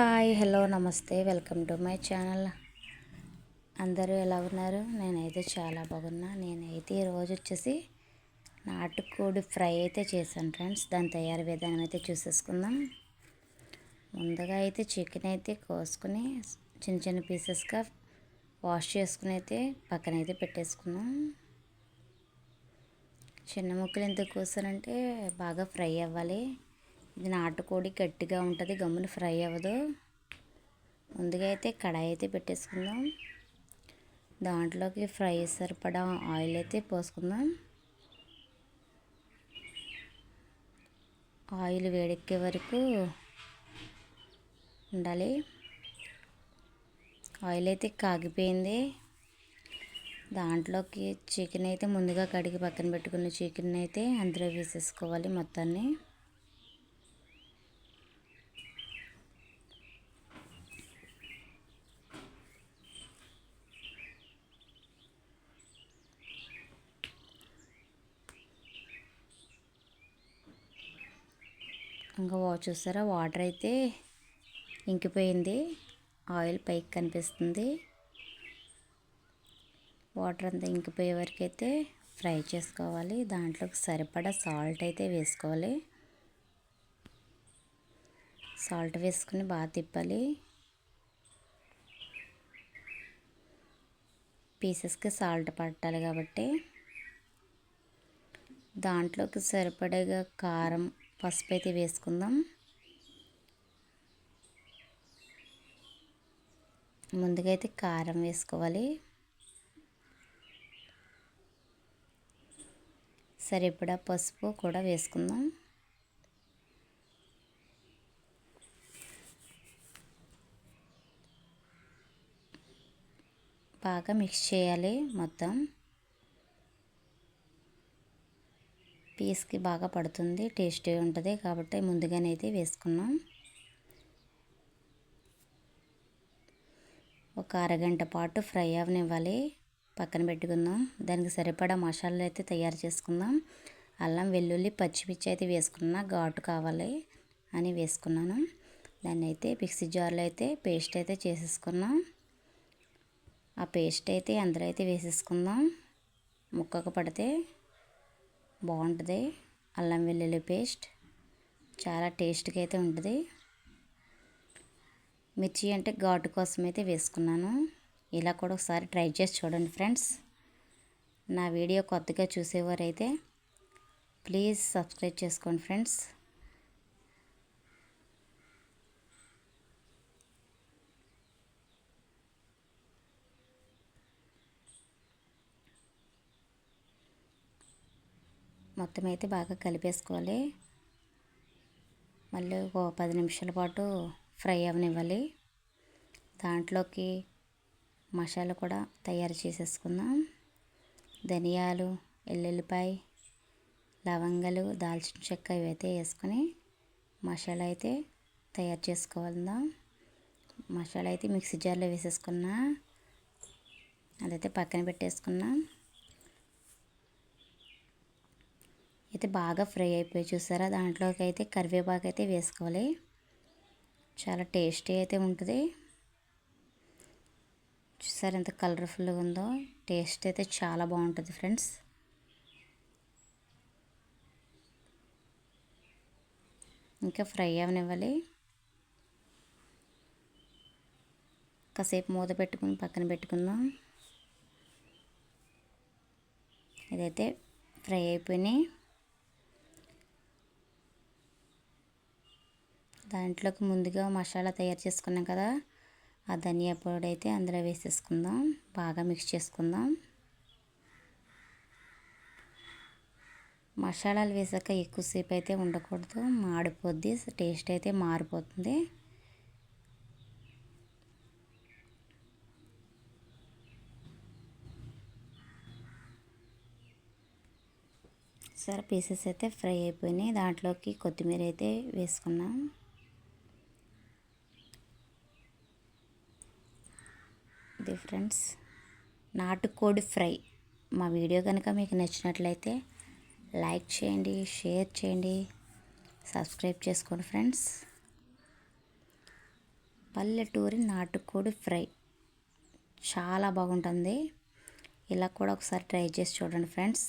Hi hello నమస్తే welcome to my channel. అందరూ ఎలా ఉన్నారు? నేనైతే చాలా బాగున్నా. నేనైతే ఈరోజు వచ్చేసి నాటుకోడి ఫ్రై అయితే చేశాను ఫ్రెండ్స్. దాని తయారీ విధానం అయితే చూసేసుకుందాం. ముందుగా అయితే చికెన్ అయితే కోసుకుని చిన్న చిన్న పీసెస్గా వాష్ చేసుకుని అయితే పక్కన అయితే పెట్టేసుకున్నాం చిన్న ముక్కలు ఎందుకు కోసానంటే బాగా ఫ్రై అవ్వాలి. ఇది నాటుకోడి గట్టిగా ఉంటుంది గమ్మున ఫ్రై అవ్వదు. ముందుగా అయితే కడాయి అయితే పెట్టేసుకుందాం. దాంట్లోకి ఫ్రై సరిపడా ఆయిల్ అయితే పోసుకుందాం. ఆయిల్ వేడెక్కే వరకు ఉండాలి. ఆయిల్ అయితే కాగిపోయింది. దాంట్లోకి చికెన్ అయితే ముందుగా కడిగి పక్కన పెట్టుకున్న చికెన్ అయితే అందులో వేసేసుకోవాలి మొత్తాన్ని. ఇంకా చూసారా? వాటర్ అయితే ఇంకిపోయింది. ఆయిల్ పైకి కనిపిస్తుంది. వాటర్ అంతా ఇంకిపోయే వరకు అయితే ఫ్రై చేసుకోవాలి. దాంట్లోకి సరిపడా సాల్ట్ అయితే వేసుకోవాలి. సాల్ట్ వేసుకుని బాగా తిప్పాలి. పీసెస్కి సాల్ట్ పట్టాలి కాబట్టి. దాంట్లోకి సరిపడగా కారం పసుపు అయితే వేసుకుందాం. ముందుగా అయితే కారం వేసుకోవాలి. సరిపడా పసుపు కూడా వేసుకుందాం. బాగా మిక్స్ చేయాలి మొత్తం. పీస్కి బాగా పడుతుంది టేస్టీ ఉంటుంది కాబట్టి ముందుగానే అయితే వేసుకున్నాం. ఒక అరగంట పాటు ఫ్రై అవనివ్వాలి పక్కన పెట్టుకుందాం. దానికి సరిపడా మసాలాలు అయితే తయారు చేసుకుందాం. అల్లం వెల్లుల్లి పచ్చిమిర్చి అయితే వేసుకున్నా ఘాటు కావాలి అని వేసుకున్నాను. దాన్ని అయితే మిక్సీ జార్లో అయితే పేస్ట్ అయితే చేసేసుకున్నాం. ఆ పేస్ట్ అయితే అందులో అయితే వేసేసుకుందాం. ముక్కకు పడితే బాగుంటుంది. అల్లం వెల్లుల్లి పేస్ట్ చాలా టేస్ట్గా అయితే ఉంటుంది. మిర్చి అంటే ఘాటు కోసం అయితే వేసుకున్నాను. ఇలా కూడా ఒకసారి ట్రై చేసి చూడండి ఫ్రెండ్స్. నా వీడియో కొత్తగా చూసేవారైతే ప్లీజ్ సబ్స్క్రైబ్ చేసుకోండి ఫ్రెండ్స్. మొత్తం అయితే బాగా కలిపేసుకోవాలి. మళ్ళీ ఒక పది నిమిషాల పాటు ఫ్రై అవనివ్వాలి. దాంట్లోకి మసాలా కూడా తయారు చేసేసుకుందాం. ధనియాలు ఎల్లుల్లిపాయ లవంగాలు దాల్చిన చెక్క ఇవైతే వేసుకొని మసాలా అయితే తయారు చేసుకోవాలందాం. మసాలా అయితే మిక్సీ జార్లో వేసేసుకున్నా అదైతే పక్కన పెట్టేసుకున్నాం అయితే బాగా ఫ్రై అయిపోయి చూసారా? దాంట్లోకి అయితే కరివేపాకు అయితే వేసుకోవాలి. చాలా టేస్టీ అయితే ఉంటుంది. చూసారు ఎంత కలర్ఫుల్గా ఉందో? టేస్ట్ అయితే చాలా బాగుంటుంది ఫ్రెండ్స్. ఇంకా ఫ్రై అవనివ్వాలి. కాసేపు మూత పెట్టుకుని పక్కన పెట్టుకుందాం. ఇదైతే ఫ్రై అయిపోయినాయి. దాంట్లోకి ముందుగా మసాలా తయారు చేసుకున్నాం కదా. ఆ ధనియా పొడి అయితే అందులో వేసేసుకుందాం. బాగా మిక్స్ చేసుకుందాం. మసాలాలు వేసాక ఎక్కువసేపు అయితే ఉండకూడదు. మాడిపోద్ది. టేస్ట్ అయితే మారిపోతుంది. సరే పీసెస్ అయితే ఫ్రై అయిపోయినాయి. దాంట్లోకి కొత్తిమీర అయితే వేసుకున్నాం. ఇది ఫ్రెండ్స్ నాటుకోడి ఫ్రై. మా వీడియో కనుక మీకు నచ్చినట్లయితే లైక్ చేయండి షేర్ చేయండి సబ్స్క్రైబ్ చేసుకోండి ఫ్రెండ్స్. పల్లెటూరి నాటుకోడి ఫ్రై చాలా బాగుంటుంది. ఇలా కూడా ఒకసారి ట్రై చేసి చూడండి ఫ్రెండ్స్.